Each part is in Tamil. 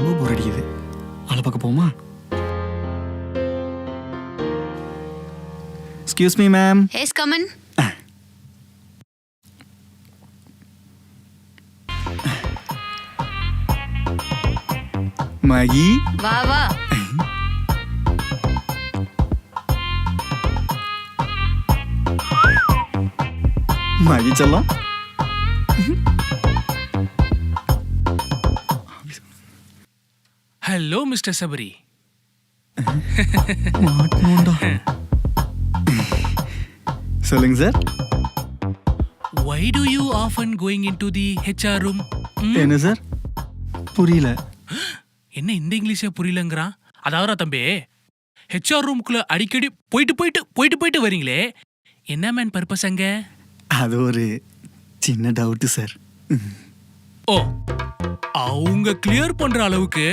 பசிக்குது ஆளை பார்க்க போமா excuse me ma'am yes come on வா வா. மகி செல்லம். ஹலோ மிஸ்டர் சபரி மாட்டணும்டா சொல்லுங்க sir why do you often going in to the HR room என்ன சார் புரியல. என்ன இந்த இங்கிலீஷே புரியலங்கிறான் அதாவது தம்பி. ஹெச்ஆர் ரூமுக்குள்ள அடிக்கடி போயிட்டு போயிட்டு போயிட்டு போயிட்டு வரீங்களே. என்ன மேன் பர்பஸ் அங்க? அது ஒரு சின்ன டவுட்டு சார் ஓ அவங்க கிளியர் பண்ற அளவுக்கு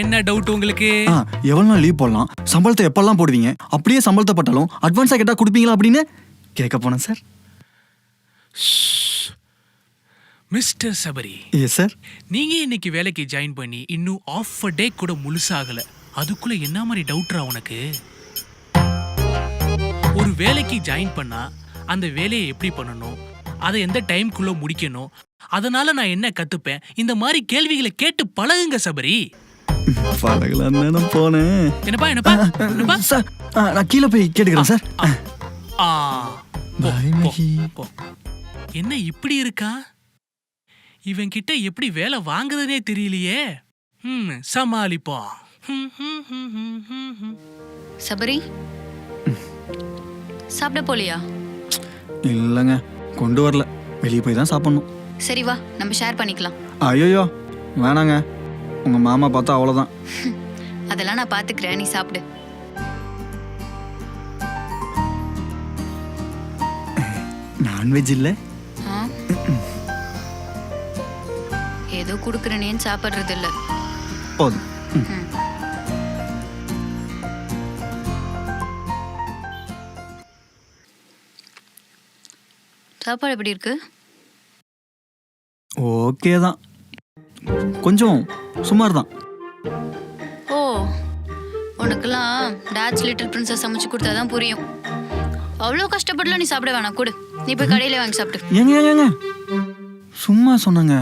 என்ன டவுட் உங்களுக்கு? ஆ எவ்வளோ நாள் லீவ் போடலாம்? சம்பளத்தை எப்பெல்லாம் போடுவீங்க? அப்படியே சம்பளத்தை பட்டாலும் அட்வான்ஸாக கேட்டால் கொடுப்பீங்களா அப்படின்னு கேட்க போனேன் sir mister Sabari yes sir நீங்க இன்னைக்கு வேலைக்கு ஜாயின் பண்ணி இன்னும் ஆஃப் அ டே கூட முழுசாகல. அதுக்குள்ள என்ன மாதிரி டவுட்ரா உனக்கு? ஒரு வேலைக்கு ஜாயின் பண்ணா அந்த வேலையை எப்படி பண்ணணும்? அதை எந்த டைம்குள்ள முடிக்கணும்? அதனால நான் என்ன கத்துப்பேன்? இந்த மாதிரி கேள்விகளை கேட்டு பழகுங்க சபரி. பழகலாம் நான் போனேன். என்னப்பா என்னப்பா? என்னப்பா? சார் ஆ, நான் கீழே போய் கேட்டுக்கிறேன் சார். ஆ. போ, Bye, போ, மகி. போ. என்ன இப்படி இருக்கா? இவன் கிட்ட எப்படி வேலை வாங்குறதுனே தெரியலையே. ம் சமாளிப்போம் ஹம், ஹம், ஹம், ஹம், ஹம், ஹம். சபரி? சாப்பிட போலியா? இல்லைங்க கொண்டு வரல. வெளியே போய் தான் சாப்பிட்ணும். சரி வா. நம்ம ஷேர் பண்ணிக்கலாம். ஐயோயோ வேணாங்க. உங்கள் மாமா பார்த்தா அவ்வளோதான் அதெல்லாம் நான் பாத்துக்கிறேன். நீ சாப்பிடு. நான்வெஜ் இல்லை? ஆ? ஏதோ குடுக்குறனேன்னு சாப்பிடுறது இல்ல போதும். ம். ம். சாப்பாடு எப்படி இருக்கு? ஓகே தான். கொஞ்சம் சுமார் தான் ஓ உனக்கெல்லாம் டாட்ஸ் லிட்டில் பிரின்சஸ் சமைச்சு கொடுத்தாதான் புரியும். அவ்வளோ கஷ்டப்படலாம் நீ சாப்பிட வேணாம் கொடு. நீ போய் கடையில வாங்கி சாப்பிடு. ஏங்க ஏங்க சும்மா சொன்னாங்க.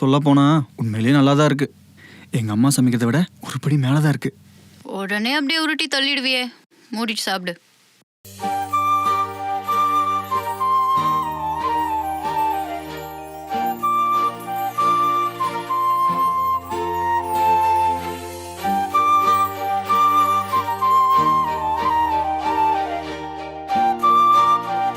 சொல்ல போனா உண்மையிலேயே நல்லா தான் இருக்கு. எங்கள் அம்மா சமைக்கிறதை விட ஒரு படி மேலே தான் இருக்கு. உடனே அப்படியே உருட்டி தள்ளிடுவியே. மூடிட்டு சாப்பிடு.